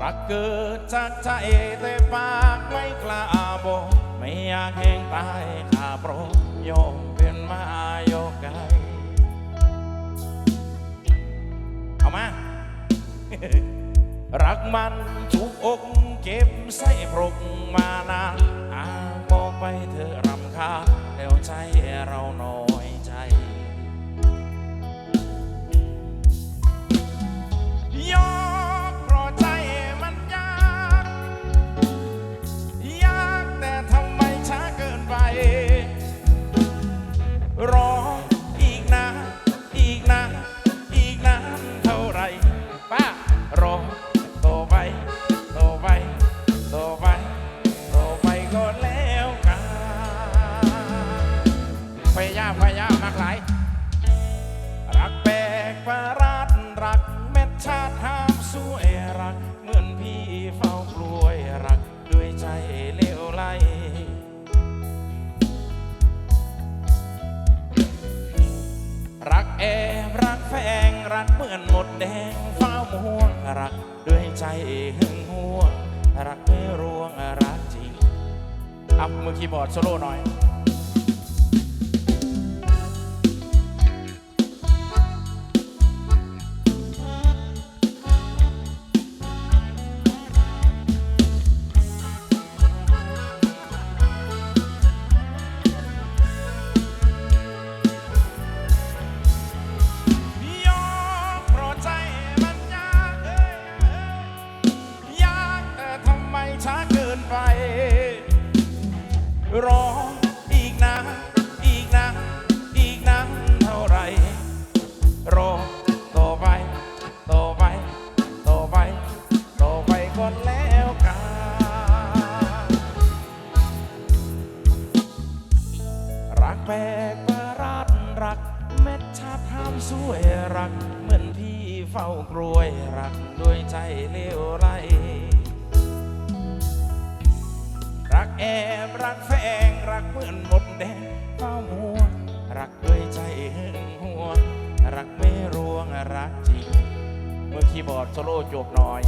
รักเกิดจากใจแต่ปากไม่กล้าบอกไม่อยากแห้งตายข้าประยอมเป็นมายกไกเอามา รักมันถูกอกเก็บใส่พรกมานานอ้างมอกไปเธอรำคาญ รักเหมือนหมดแดงเฝ้าม่วงรักด้วยใจหึงหวงรักไม่รวงรักจริงอัพมือคีย์บอร์ดโซโล่หน่อย เฝ้ากรวยรักด้วยใจเลวไรรักแอบรักแฝงรักเหมือนหมดแดงเฝ้ามัวรักด้วยใจหึงหัว รักไม่รวงรักจริง เมื่อคีย์บอร์ดโซโล่จบหน่อย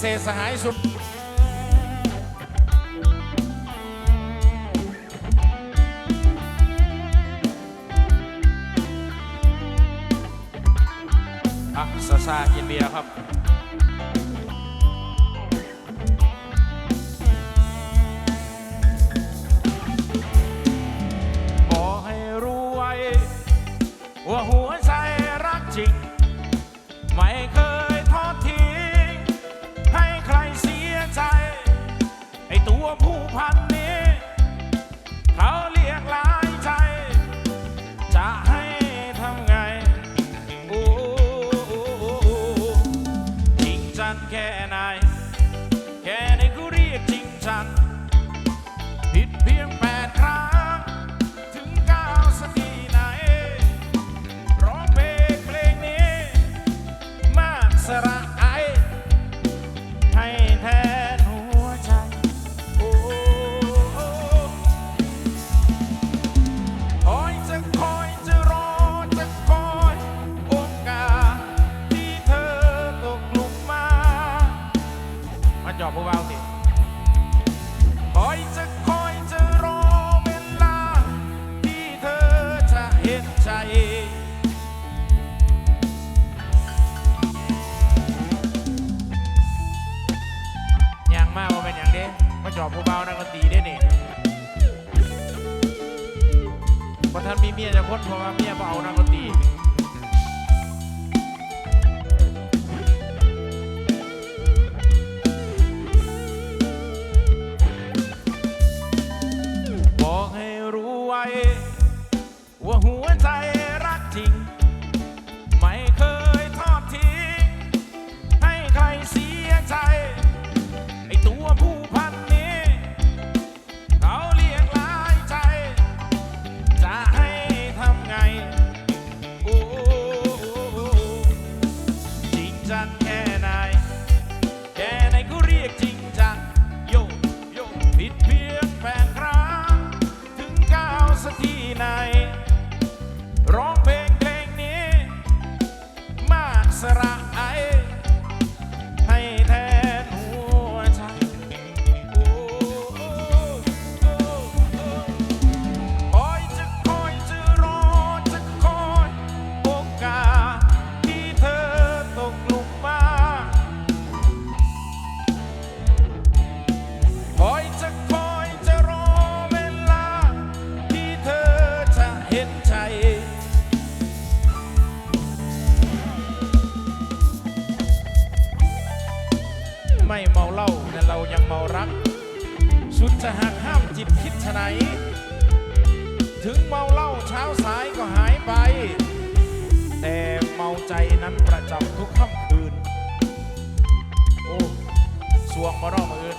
เศษสหายสุดอะซาซายินเบียครับ เล้าแต่เรายังเมารัก สุดจะหักห้ามจิตคิดไหน ถึงเมาเหล้าเช้าสายก็หายไป แต่เมาใจนั้นประจำทุกค่ำคืน โอ้สวงมารอบอื่น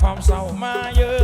ความเศร้ามาเยอะ